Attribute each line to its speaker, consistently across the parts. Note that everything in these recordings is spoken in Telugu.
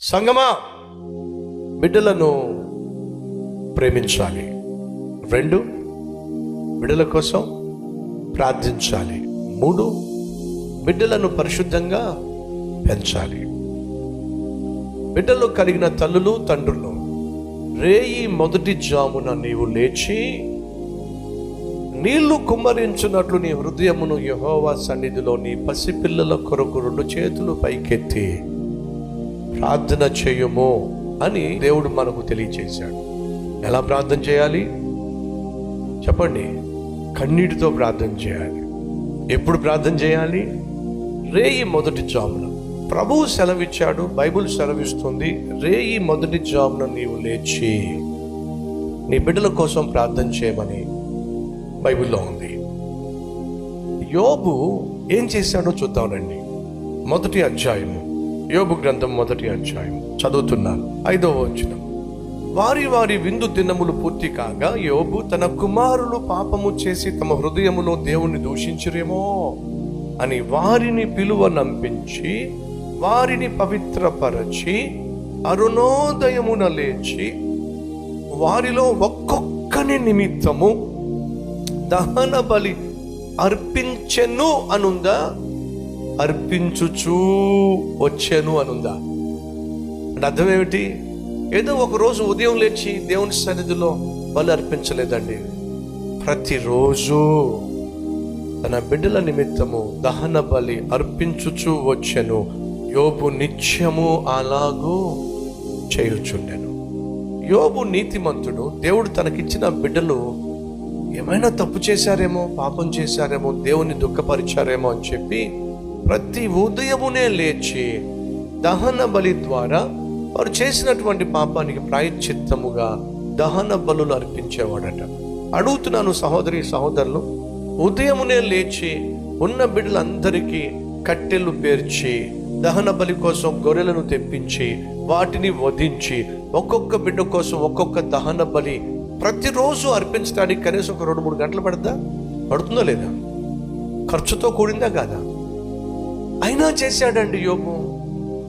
Speaker 1: సంగమా బిడ్డలను ప్రేమించాలి. రెండు బిడ్డల కోసం ప్రార్థించాలి. మూడు బిడ్డలను పరిశుద్ధంగా పెంచాలి. బిడ్డలు కలిగిన తల్లులు తండ్రులు రేయి మొదటి జామున నీవు లేచి నీళ్ళు కుమ్మరించున్నట్లు నీ హృదయమును యహోవా సన్నిధిలో నీ పసిపిల్లల కొరకు రెండు చేతులు పైకెత్తి ప్రార్థన చేయము అని దేవుడు మనకు తెలియచేశాడు. ఎలా ప్రార్థన చేయాలి? చెప్పండి. కన్నీటితో ప్రార్థన చేయాలి. ఎప్పుడు ప్రార్థన చేయాలి? రేయి మొదటి జామున. ప్రభువు సెలవిచ్చాడు బైబుల్ సెలవిస్తుంది రేయి మొదటి జామున నీవు లేచి నీ బిడ్డల కోసం ప్రార్థన చేయమని బైబిల్లో ఉంది. యోబు ఏం చేశాడో చూద్దామండి మొదటి అధ్యాయము. యోబు గ్రంథం మొదటి అధ్యాయం. చదువుతున్నాను. ఐదవ వచనం. వారి వారి విందు దినములు పూర్తి కాగా యోబు తన కుమారులు పాపము చేసి తమ హృదయములో దేవుణ్ణి దూషించరేమో అని వారిని పిలువ నంపించి వారిని పవిత్రపరచి అరుణోదయమున లేచి వారిలో ఒక్కొక్కని నిమిత్తము దహన బలి అర్పించెను అనుందా? అర్పించుచూ వచ్చాను అనుందా? అంటే అర్థం ఏమిటి? ఏదో ఒక రోజు ఉదయం లేచి దేవుని సన్నిధిలో బలి అర్పించలేదండి. ప్రతిరోజు తన బిడ్డల నిమిత్తము దహన బలి అర్పించుచూ వచ్చాను. యోబు నిత్యము అలాగూ చేయుచుండెను. యోబు నీతిమంతుడు దేవుడు తనకిచ్చిన బిడ్డలు ఏమైనా తప్పు చేశారేమో పాపం చేశారేమో దేవుని దుఃఖపరిచారేమో అని చెప్పి ప్రతి ఉదయమునే లేచి దహన బలి ద్వారా వారు చేసినటువంటి పాపానికి ప్రాయశ్చిత్తముగా దహన బలులు అర్పించేవాడట. అడుగుతున్నాను సహోదరి సహోదరులు ఉదయమునే లేచి ఉన్న బిడ్డలందరికీ కట్టెలు పేర్చి దహన బలి కోసం గొర్రెలను తెప్పించి వాటిని వధించి ఒక్కొక్క బిడ్డ కోసం ఒక్కొక్క దహన బలి ప్రతిరోజు అర్పించడానికి కనీసం ఒక రెండు మూడు గంటలు పడద్దా? పడుతుందో లేదా? ఖర్చుతో కూడిందా కాదా? అయినా చేశాడండి యోబు.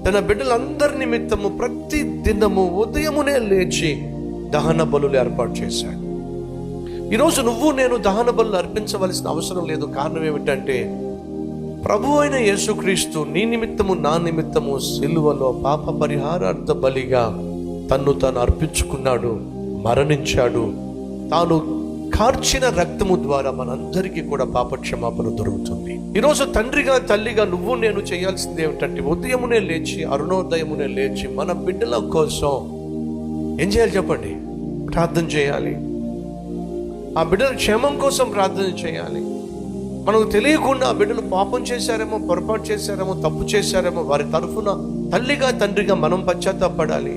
Speaker 1: తన బిడ్డలందరి నిమిత్తము ప్రతి దినము ఉదయమునే లేచి దహన బలులు ఏర్పాటు చేశాడు. ఈరోజు నువ్వు నేను దహన బలులు అర్పించవలసిన అవసరం లేదు. కారణం ఏమిటంటే ప్రభు అయిన యేసుక్రీస్తు నీ నిమిత్తము నా నిమిత్తము సిలువలో పాప పరిహారార్థ బలిగా తన్ను తాను అర్పించుకున్నాడు మరణించాడు. తాను కార్చిన రక్తము ద్వారా మనందరికీ కూడా పాపక్షమాపణ దొరుకుతుంది. ఈరోజు తండ్రిగా తల్లిగా నువ్వు నేను చేయాల్సింది ఏమిటంటే ఉదయమునే లేచి అరుణోదయమునే లేచి మన బిడ్డల కోసం ఏం చేయాలి చెప్పండి? ప్రార్థన చేయాలి. ఆ బిడ్డల క్షేమం కోసం ప్రార్థన చేయాలి. మనకు తెలియకుండా ఆ బిడ్డలు పాపం చేశారేమో పొరపాటు చేశారేమో తప్పు చేశారేమో వారి తరఫున తల్లిగా తండ్రిగా మనం పశ్చాత్తాపడాలి.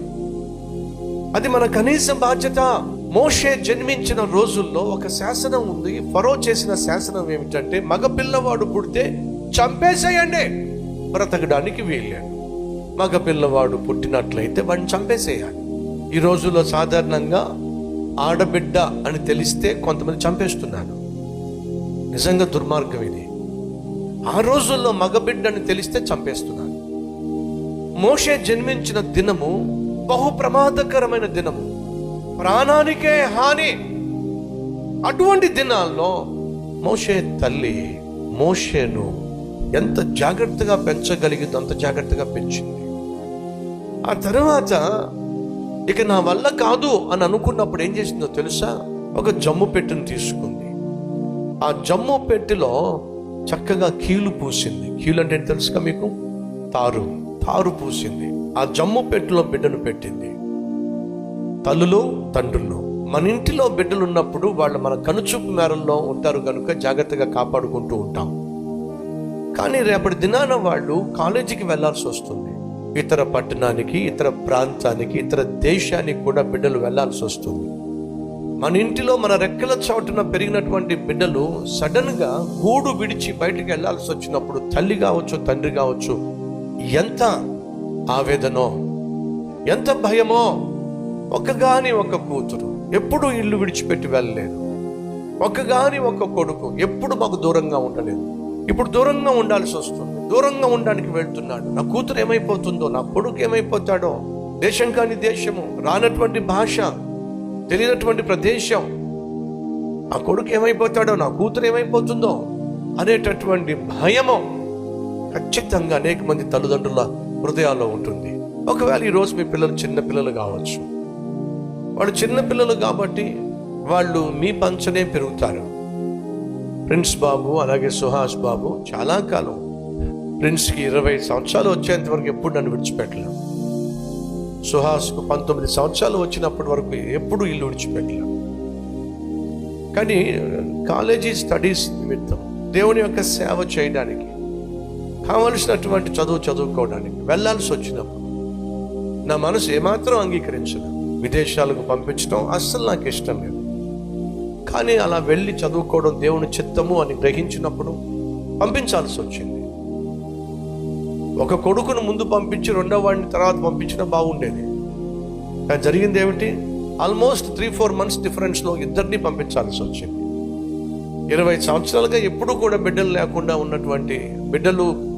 Speaker 1: అది మన కనీస బాధ్యత. మోషే జన్మించిన రోజుల్లో ఒక శాసనం ఉంది. ఫరో చేసిన శాసనం ఏమిటంటే మగపిల్లవాడు పుడితే చంపేసేయండి బ్రతకడానికి వీల్లేదు. మగపిల్లవాడు పుట్టినట్లయితే వాడిని చంపేసేయాలి. ఈ రోజుల్లో సాధారణంగా ఆడబిడ్డ అని తెలిస్తే కొంతమంది చంపేస్తున్నారు. నిజంగా దుర్మార్గం ఇది. ఆ రోజుల్లో మగబిడ్డ అని తెలిస్తే చంపేస్తున్నారు. మోషే జన్మించిన దినము బహు ప్రమాదకరమైన దినము. ప్రాణానికే హాని. అటువంటి దినాల్లో మోషే తల్లి మోషేను ఎంత జాగ్రత్తగా పెంచగలిగిందో అంత జాగ్రత్తగా పెంచింది. ఆ తర్వాత ఇక నా వల్ల కాదు అని అనుకున్నప్పుడు ఏం చేసిందో తెలుసా? ఒక జమ్ము పెట్టెను తీసుకుంది. ఆ జమ్ము పెట్టెలో చక్కగా కీలు పూసింది. కీలు అంటే తెలుసుగా మీకు? తారు. తారు పూసింది. ఆ జమ్ము పెట్టెలో బిడ్డను పెట్టింది. తల్లులు తండ్రులు. మన ఇంటిలో బిడ్డలు ఉన్నప్పుడు వాళ్ళు మన కనుచూపు మేరల్లో ఉంటారు కనుక జాగ్రత్తగా కాపాడుకుంటూ ఉంటాం. కానీ రేపటి దినాన వాళ్ళు కాలేజీకి వెళ్ళాల్సి వస్తుంది. ఇతర పట్టణానికి ఇతర ప్రాంతానికి ఇతర దేశానికి కూడా బిడ్డలు వెళ్ళాల్సి వస్తుంది. మన ఇంటిలో మన రెక్కల చోటున పెరిగినటువంటి బిడ్డలు సడన్గా గూడు విడిచి బయటికి వెళ్ళాల్సి వచ్చినప్పుడు తల్లి కావచ్చు తండ్రి కావచ్చు ఎంత ఆవేదనో ఎంత భయమో ఒక్కగాని ఒక కూతురు ఎప్పుడు ఇల్లు విడిచిపెట్టి వెళ్ళలేదు. ఒక్కగాని ఒక కొడుకు ఎప్పుడు మాకు దూరంగా ఉండలేదు. ఇప్పుడు దూరంగా ఉండాల్సి వస్తుంది. దూరంగా ఉండడానికి వెళ్తున్నాడు. నా కూతురు ఏమైపోతుందో నా కొడుకు ఏమైపోతాడో దేశం కాని దేశము రానటువంటి భాష తెలియనటువంటి ప్రదేశం నా కొడుకు ఏమైపోతాడో నా కూతురు ఏమైపోతుందో అనేటటువంటి భయము ఖచ్చితంగా అనేక మంది తల్లిదండ్రుల హృదయాల్లో ఉంటుంది. ఒకవేళ ఈరోజు మీ పిల్లలు చిన్న పిల్లలు కావచ్చు వాళ్ళు చిన్నపిల్లలు కాబట్టి వాళ్ళు మీ పంచనే పెరుగుతారు. ప్రిన్స్ బాబు అలాగే సుహాస్ బాబు చాలా కాలం ప్రిన్స్కి ఇరవై సంవత్సరాలు వచ్చేంత వరకు ఎప్పుడు నన్ను విడిచిపెట్టలేదు. సుహాస్కు పంతొమ్మిది సంవత్సరాలు వచ్చినప్పటి వరకు ఎప్పుడు ఇల్లు విడిచిపెట్టలేదు. కానీ కాలేజీ స్టడీస్ నిమిత్తం దేవుని యొక్క సేవ చేయడానికి కావలసినటువంటి చదువు చదువుకోవడానికి వెళ్ళాల్సి వచ్చినప్పుడు నా మనసు ఏమాత్రం అంగీకరించదు విదేశాలకు పంపించడం అస్సలు నాకు ఇష్టం లేదు. కానీ అలా వెళ్ళి చదువుకోవడం దేవుని చిత్తము అని గ్రహించినప్పుడు పంపించాల్సి వచ్చింది. ఒక కొడుకును ముందు పంపించి రెండో వాడిని తర్వాత పంపించడం బాగుండేది. కానీ జరిగింది ఏమిటి? ఆల్మోస్ట్ త్రీ ఫోర్ మంత్స్ డిఫరెన్స్లో ఇద్దరిని పంపించాల్సి వచ్చింది. ఇరవై సంవత్సరాలుగా ఎప్పుడూ కూడా బిడ్డలు లేకుండా ఉన్నటువంటి బిడ్డలు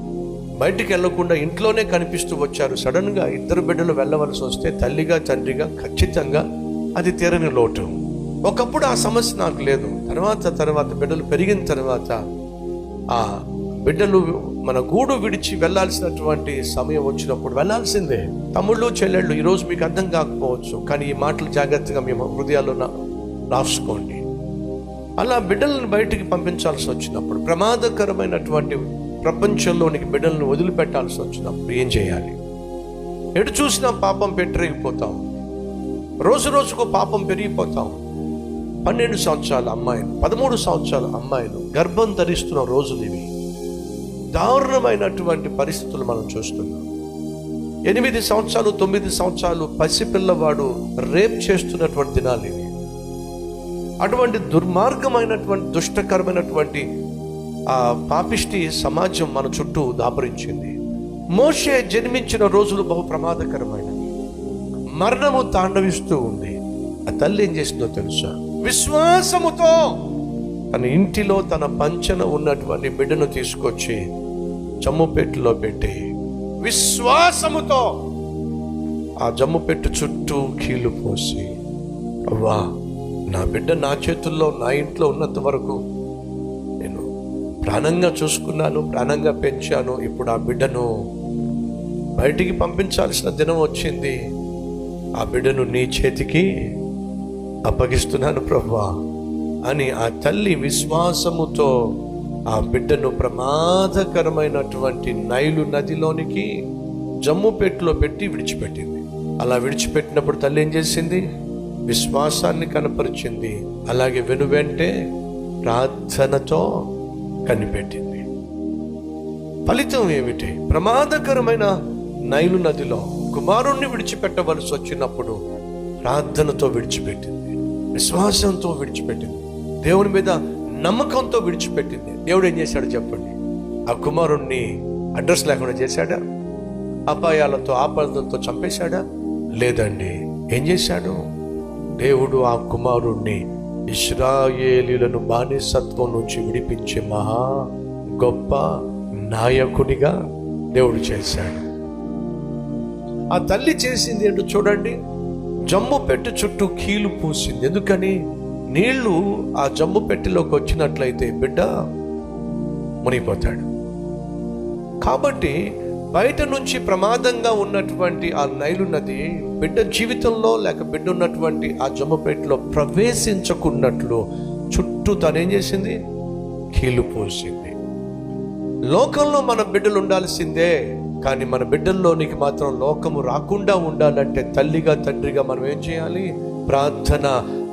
Speaker 1: బయటికి వెళ్ళకుండా ఇంట్లోనే కనిపిస్తూ వచ్చారు. సడన్గా ఇద్దరు బిడ్డలు వెళ్ళవలసి వస్తే తల్లిగా తండ్రిగా ఖచ్చితంగా అది తీరని లోటు. ఒకప్పుడు ఆ సమస్య నాకు లేదు. తర్వాత తర్వాత బిడ్డలు పెరిగిన తర్వాత ఆ బిడ్డలు మన గూడు విడిచి వెళ్ళాల్సినటువంటి సమయం వచ్చినప్పుడు వెళ్ళాల్సిందే. తమ్ముళ్ళు చెల్లెళ్ళు ఈరోజు మీకు అర్థం కాకపోవచ్చు కానీ ఈ మాటలు జాగ్రత్తగా మేము హృదయాల్లో రాసుకోండి. అలా బిడ్డలను బయటికి పంపించాల్సి వచ్చినప్పుడు ప్రమాదకరమైనటువంటి ప్రపంచంలోనికి బిడ్డలను వదిలిపెట్టాల్సి వచ్చినప్పుడు ఏం చేయాలి? ఎటు చూసినా పాపం పెట్టరేగిపోతాం రోజు రోజుకు పాపం పెరిగిపోతాం. పన్నెండు సంవత్సరాల అమ్మాయిలు పదమూడు సంవత్సరాల అమ్మాయిలు గర్భం ధరిస్తున్న రోజులు ఇవి. దారుణమైనటువంటి పరిస్థితులు మనం చూస్తున్నాం. ఎనిమిది సంవత్సరాలు తొమ్మిది సంవత్సరాలు పసిపిల్లవాడు రేప్ చేస్తున్నటువంటి దినాలు ఇవి. అటువంటి దుర్మార్గమైనటువంటి దుష్టకరమైనటువంటి ఆ పాపిష్టి సమాజం మన చుట్టూ దాపరించింది. మోషే జన్మించిన రోజులు బహు ప్రమాదకరమైనవి మరణము తాండవిస్తూ ఉంది. ఆ తల్లి ఏం చేసిందో తెలుసా? విశ్వాసముతో తన ఇంటిలో తన పంచన ఉన్నటువంటి బిడ్డను తీసుకొచ్చి జమ్ముపెట్టులో పెట్టి విశ్వాసముతో ఆ జమ్ముపెట్టు చుట్టూ కీలు పోసి అవ్వా నా బిడ్డ నా చేతుల్లో నా ఇంట్లో ఉన్నంత వరకు ప్రాణంగా చూసుకున్నాను ప్రాణంగా పెంచాను. ఇప్పుడు ఆ బిడ్డను బయటికి పంపించాల్సిన దినం వచ్చింది. ఆ బిడ్డను నీ చేతికి అప్పగిస్తున్నాను ప్రభా అని ఆ తల్లి విశ్వాసముతో ఆ బిడ్డను ప్రమాదకరమైనటువంటి నైలు నదిలోనికి జమ్ముపెట్టులో పెట్టి విడిచిపెట్టింది. అలా విడిచిపెట్టినప్పుడు తల్లి ఏం చేసింది? విశ్వాసాన్ని కనపరిచింది. అలాగే వెనువెంటే ప్రార్థనతో కనిపెట్టింది. ఫలితం ఏమిటి? ప్రమాదకరమైన నైలు నదిలో కుమారుణ్ణి విడిచిపెట్టవలసి వచ్చినప్పుడు ప్రార్థనతో విడిచిపెట్టింది. విశ్వాసంతో విడిచిపెట్టింది. దేవుని మీద నమ్మకంతో విడిచిపెట్టింది. దేవుడు ఏం చేశాడు చెప్పండి? ఆ కుమారుణ్ణి అడ్రస్ లేకుండా చేశాడా? అపాయాలతో ఆపదలతో చంపేశాడా? లేదండి. ఏం చేశాడు? దేవుడు ఆ కుమారుణ్ణి ఇస్రాయేలీలను బానిసత్వం నుంచి విడిపించే మహా గొప్ప నాయకునిగా దేవుడు చేశాడు. ఆ తల్లి చేసింది ఏంటో చూడండి. జమ్ము పెట్టె చుట్టూ కీలు పూసింది. ఎందుకని? నీళ్ళు ఆ జమ్ము పెట్టెలోకి వచ్చినట్లయితే బిడ్డ మునిగిపోతాడు. కాబట్టి బయట నుంచి ప్రమాదంగా ఉన్నటువంటి ఆ నైలు నది బిడ్డ జీవితంలో లేక బిడ్డ ఉన్నటువంటి ఆ జమ్మపేటలో ప్రవేశించకున్నట్లు చుట్టూ తనేం చేసింది? కీలు పోసింది. లోకంలో మన బిడ్డలు ఉండాల్సిందే కానీ మన బిడ్డల్లోనికి మాత్రం లోకము రాకుండా ఉండాలంటే తల్లిగా తండ్రిగా మనం ఏం చేయాలి? ప్రార్థన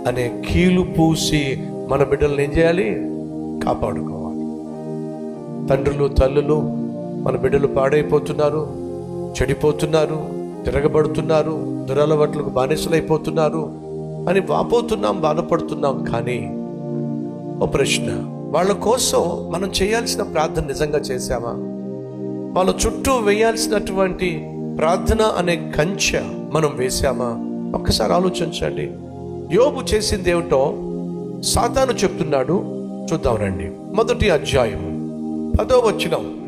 Speaker 1: అనే కీలు పూసి మన బిడ్డలను ఏం చేయాలి? కాపాడుకోవాలి. తండ్రులు తల్లులు మన బిడ్డలు పాడైపోతున్నారు చెడిపోతున్నారు తిరగబడుతున్నారు దురలవాట్లకు బానిసలైపోతున్నారు అని వాపోతున్నాం బాధపడుతున్నాం. కానీ ఓ ప్రశ్న వాళ్ళ కోసం మనం చేయాల్సిన ప్రార్థన నిజంగా చేశామా? వాళ్ళ చుట్టూ వేయాల్సినటువంటి ప్రార్థన అనే కంచె మనం వేశామా? ఒక్కసారి ఆలోచించండి. యోబు చేసింది ఏమిటో సాతాను చెప్తున్నాడు. చూద్దాం రండి. మొదటి అధ్యాయం పదో వచ్చినాం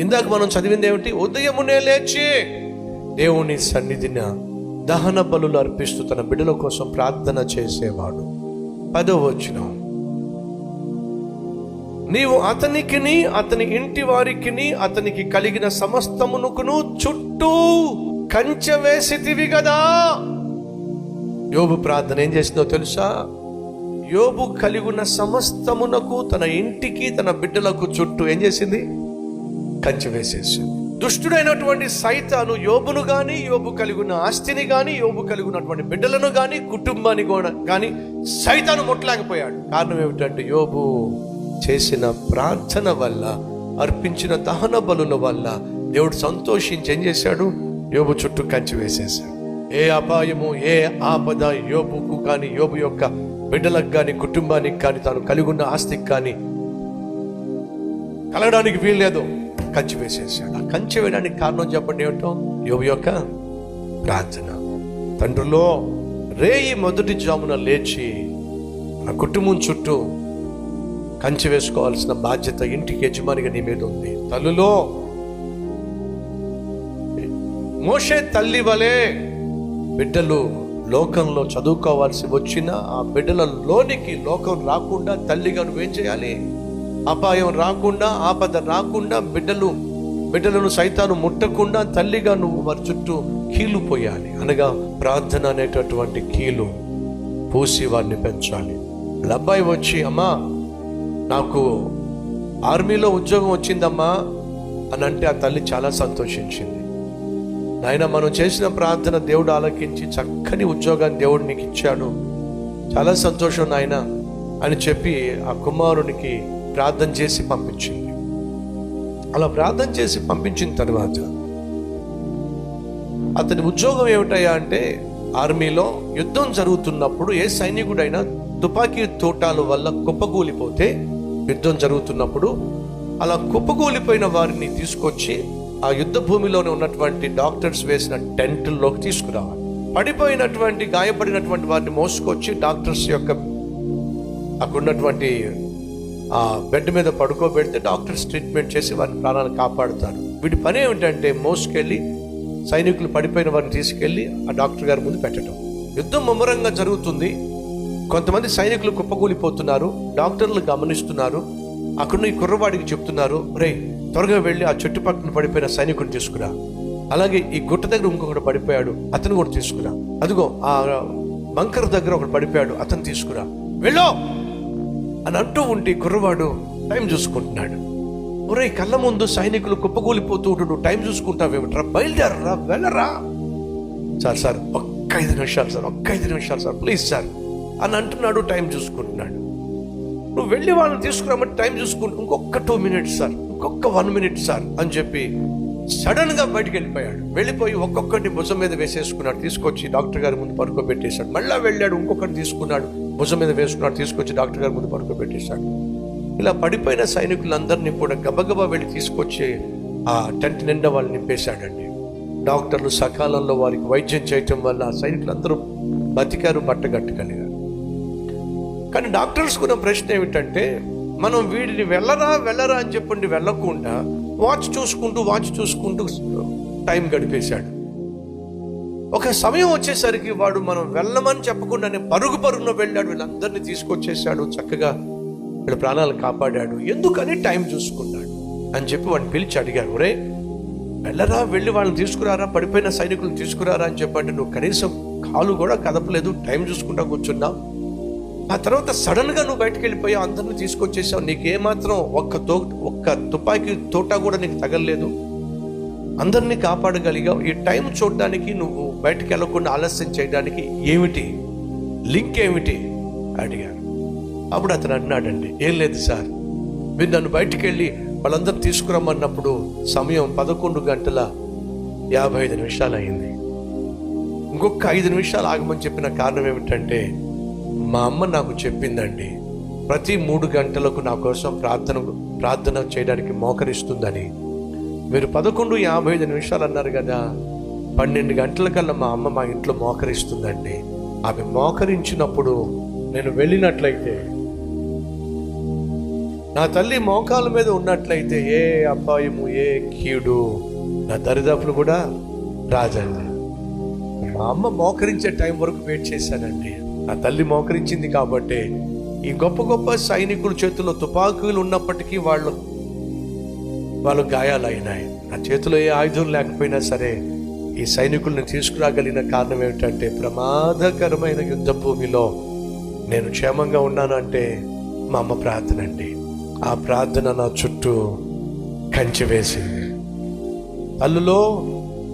Speaker 1: ఇందాక మనం చదివింది ఏమిటి? ఉదయమునే లేచి దేవుని సన్నిధిన దహన బలులు అర్పిస్తూ తన బిడ్డల కోసం ప్రార్థన చేసేవాడు. పదో నీవు అతనికిని అతని ఇంటి వారికిని అతనికి కలిగిన సమస్తమునుకును చుట్టూ కంచె వేసితివి కదా యోబు ప్రార్థన ఏం చేసిందో తెలుసా? యోబు కలిగిన సమస్తమునకు తన ఇంటికి తన బిడ్డలకు చుట్టూ ఏం చేసింది? కంచి వేసేసింది దుష్టుడైనటువంటి సైతాను యోబును గాని యోబు కలిగిన ఆస్తిని గాని యోబు కలిగినటువంటి బిడ్డలను గాని కుటుంబాన్ని కూడా కానీ సైతాను ముట్టలేకపోయాడు. కారణం ఏమిటంటే యోబు చేసిన ప్రార్థన వల్ల అర్పించిన దహన బలుల వల్ల దేవుడు సంతోషించి ఏం చేశాడు? యోబు చుట్టూ కంచి వేసేశాడు ఏ అపాయము ఏ ఆపద యోబుకు కానీ యోబు యొక్క బిడ్డలకు కానీ కుటుంబానికి కానీ తాను కలిగి ఉన్న ఆస్తికి కానీ కలగడానికి వీల్లేదు. కంచి వేసేసాడు ఆ కంచి వేయడానికి కారణం చెప్పండి ఏమిటో? యోగు యొక్క ప్రార్థన. తండ్రిలో రేయి మొదటి జామున లేచి ఆ కుటుంబం చుట్టూ కంచి వేసుకోవాల్సిన బాధ్యత ఇంటికి యజమానిగా నీ మీద ఉంది. తల్లులో మోషే తల్లి వలె బిడ్డలు లోకంలో చదువుకోవాల్సి వచ్చిన ఆ బిడ్డల లోనికి లోకం రాకుండా తల్లిగా నువ్వేం చేయాలి? అపాయం రాకుండా ఆపద రాకుండా బిడ్డలు బిడ్డలను సైతాను ముట్టకుండా తల్లిగా నువ్వు వారి చుట్టూ కీలు పోయాలి. అనగా ప్రార్థన అనేటటువంటి కీలు పూసి వారిని పెంచాలి. అబ్బాయి వచ్చి అమ్మా నాకు ఆర్మీలో ఉద్యోగం వచ్చిందమ్మా అని అంటే ఆ తల్లి చాలా సంతోషించింది. నాయన మనం చేసిన ప్రార్థన దేవుడు ఆలకించి చక్కని ఉద్యోగాన్ని దేవుడు నీకు ఇచ్చాడు. చాలా సంతోషం నాయన అని చెప్పి ఆ కుమారునికి ప్రార్థన చేసి పంపించింది. అలా ప్రార్థన చేసి పంపించిన తర్వాత అతని ఉద్యోగం ఏమిటయ్యా అంటే ఆర్మీలో యుద్ధం జరుగుతున్నప్పుడు ఏ సైనికుడైనా తుపాకీ తోటాల వల్ల కుప్పకూలిపోతే యుద్ధం జరుగుతున్నప్పుడు అలా కుప్పకూలిపోయిన వారిని తీసుకొచ్చి ఆ యుద్ధ భూమిలోనే ఉన్నటువంటి డాక్టర్స్ వేసిన టెంట్లోకి తీసుకురావాలి. పడిపోయినటువంటి గాయపడినటువంటి వారిని మోసుకొచ్చి డాక్టర్స్ యొక్క అక్కడ ఉన్నటువంటి ఆ బెడ్ మీద పడుకోబెడితే డాక్టర్స్ ట్రీట్మెంట్ చేసి వారి ప్రాణాలు కాపాడుతారు. వీటి పని ఏమిటంటే మోసుకెళ్ళి సైనికులు పడిపోయిన వారిని తీసుకెళ్ళి ఆ డాక్టర్ గారి ముందు పెట్టడం యుద్ధం ముమ్మరంగా జరుగుతుంది. కొంతమంది సైనికులు కుప్పకూలిపోతున్నారు. డాక్టర్లు గమనిస్తున్నారు. అక్కడున్న ఈ కుర్రవాడికి చెప్తున్నారు రే త్వరగా వెళ్ళి ఆ చుట్టుపక్కల పడిపోయిన సైనికుడిని తీసుకురా. అలాగే ఈ గుట్ట దగ్గర ఇంకొకటి పడిపోయాడు అతను కూడా తీసుకురా. అదిగో ఆ బంకర్ దగ్గర ఒకడు పడిపోయాడు అతను తీసుకురా. వెళ్ళో! అని అంటూ ఉంటే కుర్రవాడు టైం చూసుకుంటున్నాడు. ఒరే కళ్ళ ముందు సైనికులు కుప్పకూలిపోతూ ఉంటుండు టైం చూసుకుంటావేమిట్రా? బయలుదేరరా వెళ్ళరా. సార్ సార్ ఒక్క ఐదు నిమిషాలు సార్ ఒక్క ఐదు నిమిషాలు సార్ ప్లీజ్ సార్ అని అంటున్నాడు టైం చూసుకుంటున్నాడు. నువ్వు వెళ్ళి వాళ్ళని తీసుకురామంటే టైం చూసుకుంటు ఇంకొక టూ మినిట్స్ సార్ ఇంకొక వన్ మినిట్ సార్ అని చెప్పి సడన్గా బయటికి వెళ్ళిపోయాడు. వెళ్ళిపోయి ఒక్కొక్కటి భుజం మీద వేసేసుకున్నాడు తీసుకొచ్చి డాక్టర్ గారి ముందు పడుకోబెట్టేశాడు. మళ్ళా వెళ్ళాడు ఇంకొకటి తీసుకున్నాడు. భుజం మీద వేసుకున్నాడు తీసుకొచ్చి డాక్టర్ గారి ముందు పడుకోబెట్టేశాడు ఇలా పడిపోయిన సైనికులందరినీ కూడా గబగబా వెళ్ళి తీసుకొచ్చి ఆ టెంట్ నిండా వాళ్ళు నింపేశాడండి. డాక్టర్లు సకాలంలో వారికి వైద్యం చేయటం వల్ల ఆ సైనికులందరూ బతికారు బట్టగట్టగలిగారు కానీ డాక్టర్స్ కున్న ప్రశ్న ఏమిటంటే మనం వీడిని వెళ్ళరా వెళ్ళరా అని చెప్పండి వెళ్ళకుండా వాచ్ చూసుకుంటూ వాచ్ చూసుకుంటూ టైం గడిపేశాడు. ఒక సమయం వచ్చేసరికి వాడు మనం వెళ్ళమని చెప్పకుండానే పరుగు పరుగున వెళ్ళాడు వీళ్ళందరినీ తీసుకొచ్చేసాడు చక్కగా వీళ్ళ ప్రాణాలు కాపాడాడు. ఎందుకని టైం చూసుకున్నాడు? అని చెప్పి వాడిని పిలిచి అడిగాడు ఒరే వెళ్ళరా వెళ్ళి వాళ్ళని తీసుకురారా పడిపోయిన సైనికులను తీసుకురారా అని చెప్పంటే నువ్వు కనీసం కాలు కూడా కదపలేదు టైం చూసుకుంటా కూర్చున్నావు ఆ తర్వాత సడన్గా నువ్వు బయటకు వెళ్ళిపోయావు అందరిని తీసుకొచ్చేసావు. నీకు ఏమాత్రం ఒక్క తో ఒక్క తుపాకీ తోట కూడా నీకు తగలలేదు. అందరినీ కాపాడగలిగావు. ఈ టైం చూడడానికి నువ్వు బయటకు వెళ్ళకుండా ఆలస్యం చేయడానికి ఏమిటి? లింక్ ఏమిటి? అడిగారు అప్పుడు అతను అన్నాడండి ఏం లేదు సార్. మీరు నన్ను బయటికి వెళ్ళి వాళ్ళందరూ తీసుకురమ్మన్నప్పుడు సమయం పదకొండు గంటల యాభై ఐదు నిమిషాలు అయింది ఇంకొక ఐదు నిమిషాలు ఆగమని చెప్పిన కారణం ఏమిటంటే మా అమ్మ నాకు చెప్పిందండి ప్రతి మూడు గంటలకు నా కోసం ప్రార్థన ప్రార్థన చేయడానికి మోకరిస్తుందని. మీరు పదకొండు యాభై ఐదు నిమిషాలు అన్నారు కదా పన్నెండు గంటల కల్లా మా అమ్మ మా ఇంట్లో మోకరిస్తుందండి. ఆమె మోకరించినప్పుడు నేను వెళ్ళినట్లయితే నా తల్లి మోకాల మీద ఉన్నట్లయితే ఏ అపాయము ఏ కీడు నా దరిదాపులు కూడా రాజండి మా అమ్మ మోకరించే టైం వరకు వెయిట్ చేశానండి. నా తల్లి మోకరించింది కాబట్టి ఈ గొప్ప గొప్ప సైనికుల చేతిలో తుపాకులు ఉన్నప్పటికీ వాళ్ళు వాళ్ళు గాయాలైనాయి. నా చేతిలో ఏ ఆయుధం లేకపోయినా సరే ఈ సైనికుల్ని తీసుకురాగలిగిన కారణం ఏమిటంటే ప్రమాదకరమైన యుద్ధ భూమిలో నేను క్షేమంగా ఉన్నానంటే మా అమ్మ ప్రార్థన అండి ఆ ప్రార్థన నా చుట్టూ కంచి వేసింది. తల్లులో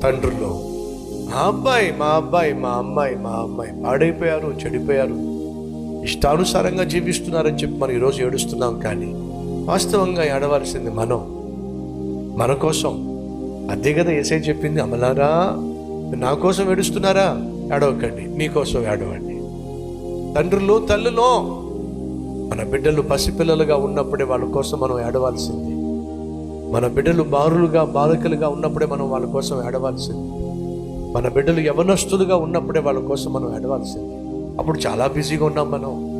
Speaker 1: తండ్రులో మా అబ్బాయి మా అబ్బాయి మా అమ్మాయి మా అమ్మాయి పాడైపోయారు చెడిపోయారు. ఇష్టానుసారంగా జీవిస్తున్నారని చెప్పి మనం ఈరోజు ఏడుస్తున్నాం కానీ వాస్తవంగా ఏడవలసింది మనం. మన కోసం. అదే కదా ఏసై చెప్పింది అమలారా నా కోసం ఏడుస్తున్నారా? ఏడవకండి మీకోసం ఏడవండి. తండ్రులు తల్లులో మన బిడ్డలు పసిపిల్లలుగా ఉన్నప్పుడే వాళ్ళ కోసం మనం ఏడవాల్సింది. మన బిడ్డలు బారులుగా బాలికలుగా ఉన్నప్పుడే మనం వాళ్ళ కోసం ఏడవాల్సింది. మన బిడ్డలు యవనస్తులుగా ఉన్నప్పుడే వాళ్ళ కోసం మనం ఏడవాల్సింది. అప్పుడు చాలా బిజీగా ఉన్నాం మనం.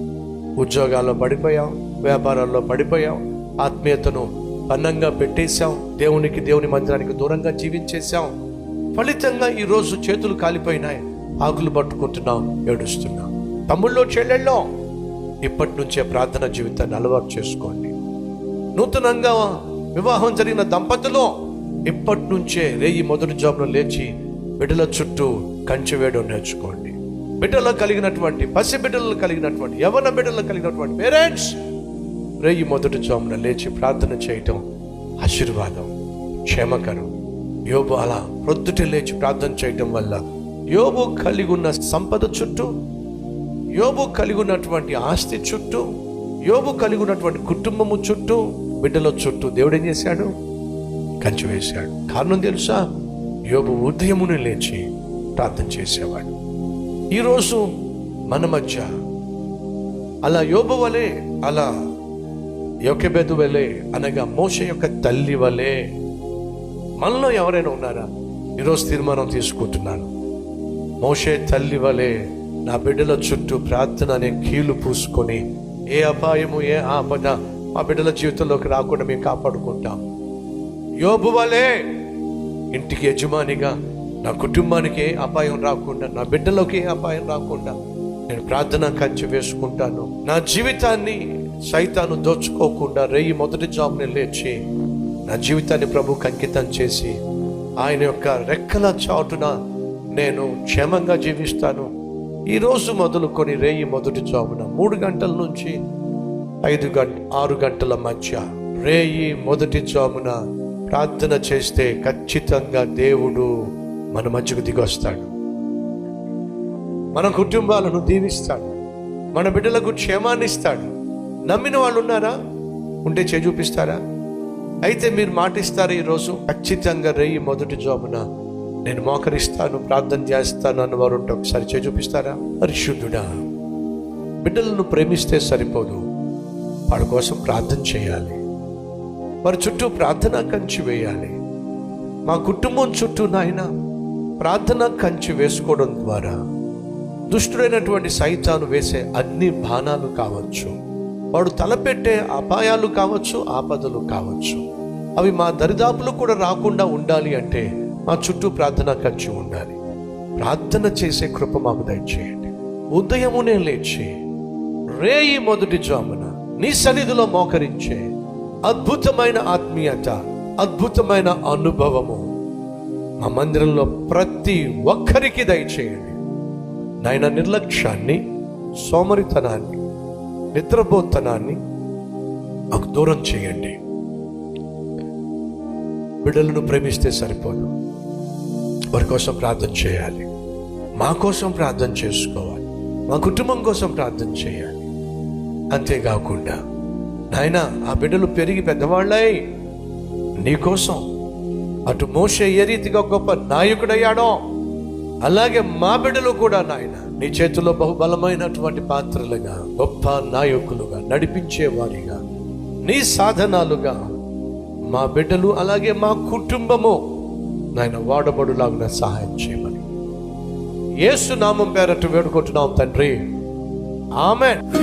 Speaker 1: ఉద్యోగాల్లో పడిపోయాం వ్యాపారాల్లో పడిపోయాం ఆత్మీయతను పన్నంగా పెట్టేశాం. దేవునికి దేవుని మందిరానికి దూరంగా జీవించేశాం. ఫలితంగా ఈరోజు చేతులు కాలిపోయినాయి. ఆకులు పట్టుకుంటున్నాం ఏడుస్తున్నాం. తమ్ముళ్ళో చెల్లెళ్ళో ఇప్పటి నుంచే ప్రార్థన జీవితాన్ని అలవాటు చేసుకోండి. నూతనంగా వివాహం జరిగిన దంపతులు ఇప్పటి నుంచే రేయి మొదటి జాబ్లో లేచి బిడ్డల చుట్టూ కంచె వేయడం నేర్చుకోండి. బిడ్డలో కలిగినటువంటి పసి బిడ్డలు కలిగినటువంటి యవన బిడ్డలు కలిగినటువంటి పేరెంట్స్ రేయి మొదటి జామున లేచి ప్రార్థన చేయటం ఆశీర్వాదం క్షేమకరం. యోబు అలా ప్రొద్దుట లేచి ప్రార్థన చేయటం వల్ల యోబు కలిగి ఉన్న సంపద చుట్టూ యోబు కలిగి ఉన్నటువంటి ఆస్తి చుట్టూ యోబు కలిగి ఉన్నటువంటి కుటుంబము చుట్టూ బిడ్డల చుట్టూ దేవుడు ఏం చేశాడు? కంచి వేశాడు. కారణం తెలుసా? యోబు ఉదయమును లేచి ప్రార్థన చేసేవాడు. ఈరోజు మన మధ్య అలా యోబు వలె అలా యొకెబెదు వలె అనగా మోష యొక్క తల్లి వలె మనలో ఎవరైనా ఉన్నారా? ఈరోజు తీర్మానం తీసుకుంటున్నాను. మోషే తల్లి వలె నా బిడ్డల చుట్టూ ప్రార్థన అనే కీలు పూసుకొని ఏ అపాయము ఏ ఆపద మా బిడ్డల జీవితంలోకి రాకుండా మేము కాపాడుకుంటాం. యోబు వలె ఇంటికి యజమానిగా నా కుటుంబానికి ఏ అపాయం రాకుండా నా బిడ్డలోకి ఏ అపాయం రాకుండా నేను ప్రార్థన కంచె వేసుకుంటాను. నా జీవితాన్ని సైతాను దోచుకోకుండా రేయి మొదటి జాబ్ని లేచి నా జీవితాన్ని ప్రభుకి అంకితం చేసి ఆయన యొక్క రెక్కల చాటున నేను క్షేమంగా జీవిస్తాను. ఈరోజు మొదలుకొని రేయి మొదటి జామున మూడు గంటల నుంచి ఐదు గంట ఆరు గంటల మధ్య రేయి మొదటి జామున ప్రార్థన చేస్తే ఖచ్చితంగా దేవుడు మన మధ్యకు దిగొస్తాడు మన కుటుంబాలను దీవిస్తాడు. మన బిడ్డలకు క్షేమాన్ని ఇస్తాడు. నమ్మిన వాళ్ళు ఉన్నారా? ఉంటే చే చూపిస్తారా? అయితే మీరు మాటిస్తారా ఈరోజు? ఖచ్చితంగా రేయి మొదటి జాబున నేను మోకరిస్తాను ప్రార్థన చేస్తాను అన్న వారు ఉంటే ఒకసారి చే చూపిస్తారా? పరిశుద్ధుడా బిడ్డలను ప్రేమిస్తే సరిపోదు. వాళ్ళ కోసం ప్రార్థన చేయాలి. వారి చుట్టూ ప్రార్థన కంచి వేయాలి. మా కుటుంబం చుట్టూ నాయన ప్రార్థన కంచి వేసుకోవడం ద్వారా దుష్టుడైనటువంటి సైతాను వేసే అన్ని బాణాలు కావచ్చు. వాడు తలపెట్టే అపాయాలు కావచ్చు ఆపదలు కావచ్చు. అవి మా దరిదాపులు కూడా రాకుండా ఉండాలి అంటే మా చుట్టూ ప్రార్థన ఖర్చు ఉండాలి. ప్రార్థన చేసే కృప మాకు దయచేయండి. ఉదయమునే లేచి రేయి మొదటి జామున నీ సన్నిధిలో మోకరించే అద్భుతమైన ఆత్మీయత అద్భుతమైన అనుభవము మా మందిరంలో ప్రతి ఒక్కరికి దయచేయండి. నాయన నిర్లక్ష్యాన్ని సోమరితనాన్ని నిద్రపోతనాన్ని మాకు దూరం చేయండి. బిడ్డలను ప్రేమిస్తే సరిపోదు. వారి కోసం ప్రార్థన చేయాలి. మా కోసం ప్రార్థన చేసుకోవాలి. మా కుటుంబం కోసం ప్రార్థన చేయాలి. అంతేకాకుండా నాయన ఆ బిడ్డలు పెరిగి పెద్దవాళ్ళై నీకోసం అటు మోసే ఏ రీతిగా గొప్ప నాయకుడయ్యాడో అలాగే మా బిడ్డలు కూడా నాయన నీ చేతిలో బహుబలమైనటువంటి పాత్రలుగా గొప్ప నాయకులుగా నడిపించేవారిగా నీ సాధనాలుగా మా బిడ్డలు అలాగే మా కుటుంబము నాయన వాడబడులాగా సహాయం చేయమని. ఏసునామం నామం పేరట్టు వేడుకుంటున్నాం తండ్రి. ఆమె